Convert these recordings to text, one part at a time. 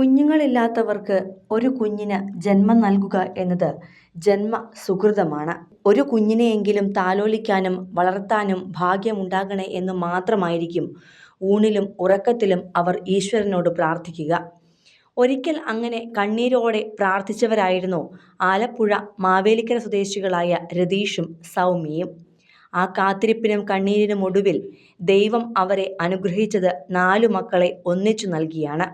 കുഞ്ഞുങ്ങളില്ലാത്തവർക്ക് ഒരു കുഞ്ഞിന് ജന്മം നൽകുക എന്നത് ജന്മ സുഹൃതമാണ് ഒരു കുഞ്ഞിനെയെങ്കിലും താലോലിക്കാനും വളർത്താനും ഭാഗ്യമുണ്ടാകണേ എന്ന് മാത്രമായിരിക്കും ഊണിലും ഉറക്കത്തിലും അവർ ഈശ്വരനോട് പ്രാർത്ഥിക്കുക. ഒരിക്കൽ അങ്ങനെ കണ്ണീരോടെ പ്രാർത്ഥിച്ചവരായിരുന്നു ആലപ്പുഴ മാവേലിക്കര സ്വദേശികളായ രതീഷും സൗമ്യയും. ആ കാത്തിരിപ്പിനും കണ്ണീരിനും ഒടുവിൽ ദൈവം അവരെ അനുഗ്രഹിച്ചത് നാലു മക്കളെ ഒന്നിച്ചു നൽകിയാണ്.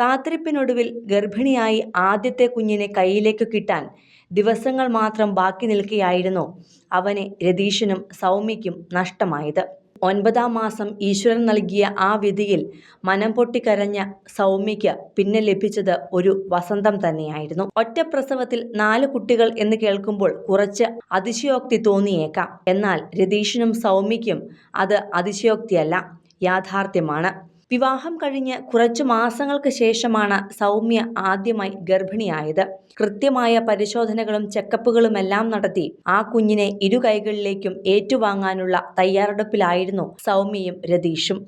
കാത്തിരിപ്പിനൊടുവിൽ ഗർഭിണിയായി ആദ്യത്തെ കുഞ്ഞിനെ കയ്യിലേക്ക് കിട്ടാൻ ദിവസങ്ങൾ മാത്രം ബാക്കി നിൽക്കുകയായിരുന്നു അവനെ രതീഷിനും സൗമ്യയ്ക്കും നഷ്ടമായത്. ഒൻപതാം മാസം ഈശ്വരൻ നൽകിയ ആ വിധിയിൽ മനം പൊട്ടിക്കരഞ്ഞ സൗമ്യയ്ക്ക് പിന്നെ ലഭിച്ചത് ഒരു വസന്തം തന്നെയായിരുന്നു. ഒറ്റ പ്രസവത്തിൽ നാല് കുട്ടികൾ എന്ന് കേൾക്കുമ്പോൾ കുറച്ച് അതിശയോക്തി തോന്നിയേക്കാം. എന്നാൽ രതീഷിനും സൗമ്യയ്ക്കും അത് അതിശയോക്തിയല്ല യാഥാർത്ഥ്യമാണ്. വിവാഹം കഴിഞ്ഞ് കുറച്ചു മാസങ്ങൾക്ക് ശേഷമാണ് സൗമ്യ ആദ്യമായി ഗർഭിണിയായത്. കൃത്യമായ പരിശോധനകളും ചെക്കപ്പുകളും എല്ലാം നടത്തി ആ കുഞ്ഞിനെ ഇരു കൈകളിലേക്കും ഏറ്റുവാങ്ങാനുള്ള തയ്യാറെടുപ്പിലായിരുന്നു സൗമ്യയും രതീഷും.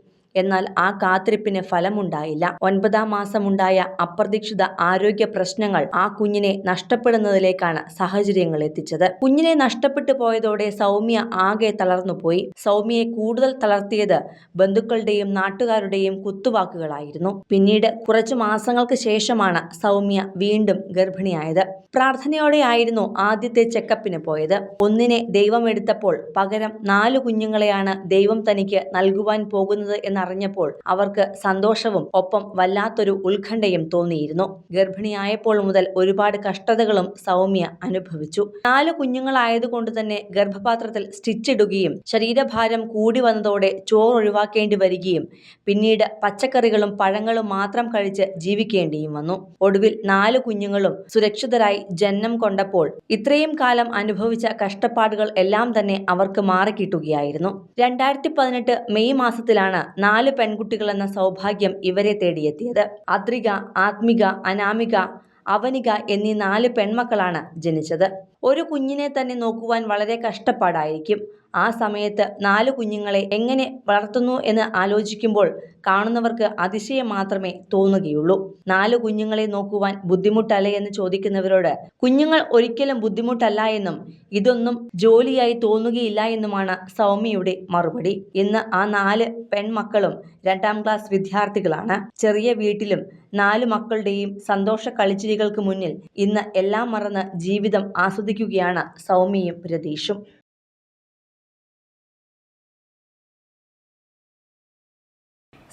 എന്നാൽ ആ കാത്തിരിപ്പിന് ഫലമുണ്ടായില്ല. ഒൻപതാം മാസമുണ്ടായ അപ്രതീക്ഷിത ആരോഗ്യ പ്രശ്നങ്ങൾ ആ കുഞ്ഞിനെ നഷ്ടപ്പെടുന്നതിലേക്കാണ് സാഹചര്യങ്ങൾ എത്തിച്ചത്. കുഞ്ഞിനെ നഷ്ടപ്പെട്ടു പോയതോടെ സൗമ്യ ആകെ തളർന്നുപോയി. സൗമ്യയെ കൂടുതൽ തളർത്തിയത് ബന്ധുക്കളുടെയും നാട്ടുകാരുടെയും കുത്തുവാക്കുകളായിരുന്നു. പിന്നീട് കുറച്ചു മാസങ്ങൾക്ക് ശേഷമാണ് സൗമ്യ വീണ്ടും ഗർഭിണിയായത്. പ്രാർത്ഥനയോടെ ആയിരുന്നു ആദ്യത്തെ ചെക്കപ്പിന് പോയത്. ഒന്നിനെ ദൈവം എടുത്തപ്പോൾ പകരം നാലു കുഞ്ഞുങ്ങളെയാണ് ദൈവം തനിക്ക് നൽകുവാൻ പോകുന്നത് എന്നറിഞ്ഞപ്പോൾ അവർക്ക് സന്തോഷവും ഒപ്പം വല്ലാത്തൊരു ഉത്കണ്ഠയും തോന്നിയിരുന്നു. ഗർഭിണിയായപ്പോൾ മുതൽ ഒരുപാട് കഷ്ടതകളും സൗമ്യ അനുഭവിച്ചു. നാല് കുഞ്ഞുങ്ങളായതുകൊണ്ട് തന്നെ ഗർഭപാത്രത്തിൽ സ്റ്റിച്ചിടുകയും ശരീരഭാരം കൂടി വന്നതോടെ ചോറ് ഒഴിവാക്കേണ്ടി വരികയും പിന്നീട് പച്ചക്കറികളും പഴങ്ങളും മാത്രം കഴിച്ച് ജീവിക്കേണ്ടിയും വന്നു. ഒടുവിൽ നാല് കുഞ്ഞുങ്ങളും സുരക്ഷിതരായി ജന്മം കൊണ്ടപ്പോൾ ഇത്രയും കാലം അനുഭവിച്ച കഷ്ടപ്പാടുകൾ എല്ലാം തന്നെ അവർക്ക് മാറിക്കിട്ടുകയായിരുന്നു. രണ്ടായിരത്തി പതിനെട്ട് മെയ് മാസത്തിലാണ് നാല് പെൺകുട്ടികൾ എന്ന സൗഭാഗ്യം ഇവരെ തേടിയെത്തിയത്. അദ്രിക ആത്മിക അനാമിക അവനിക എന്നീ നാല് പെൺമക്കളാണ് ജനിച്ചത്. ഒരു കുഞ്ഞിനെ തന്നെ നോക്കുവാൻ വളരെ കഷ്ടപ്പാടായിരിക്കും. ആ സമയത്ത് നാല് കുഞ്ഞുങ്ങളെ എങ്ങനെ വളർത്തുന്നു എന്ന് ആലോചിക്കുമ്പോൾ കാണുന്നവർക്ക് അതിശയം മാത്രമേ തോന്നുകയുള്ളൂ. നാല് കുഞ്ഞുങ്ങളെ നോക്കുവാൻ ബുദ്ധിമുട്ടല്ലേ എന്ന് ചോദിക്കുന്നവരോട് കുഞ്ഞുങ്ങൾ ഒരിക്കലും ബുദ്ധിമുട്ടല്ല എന്നും ഇതൊന്നും ജോലിയായി തോന്നുകയില്ല എന്നുമാണ് സൗമ്യയുടെ മറുപടി ഇന്ന് ആ നാല് പെൺമക്കളും രണ്ടാം ക്ലാസ് വിദ്യാർത്ഥികളാണ്. ചെറിയ വീട്ടിലും നാല് മക്കളുടെയും സന്തോഷ കളിച്ചിരികൾക്ക് മുന്നിൽ ഇന്ന് എല്ലാം മറന്ന് ജീവിതം ആസ്വദിക്കുകയാണ് സൗമ്യയും രതീഷും.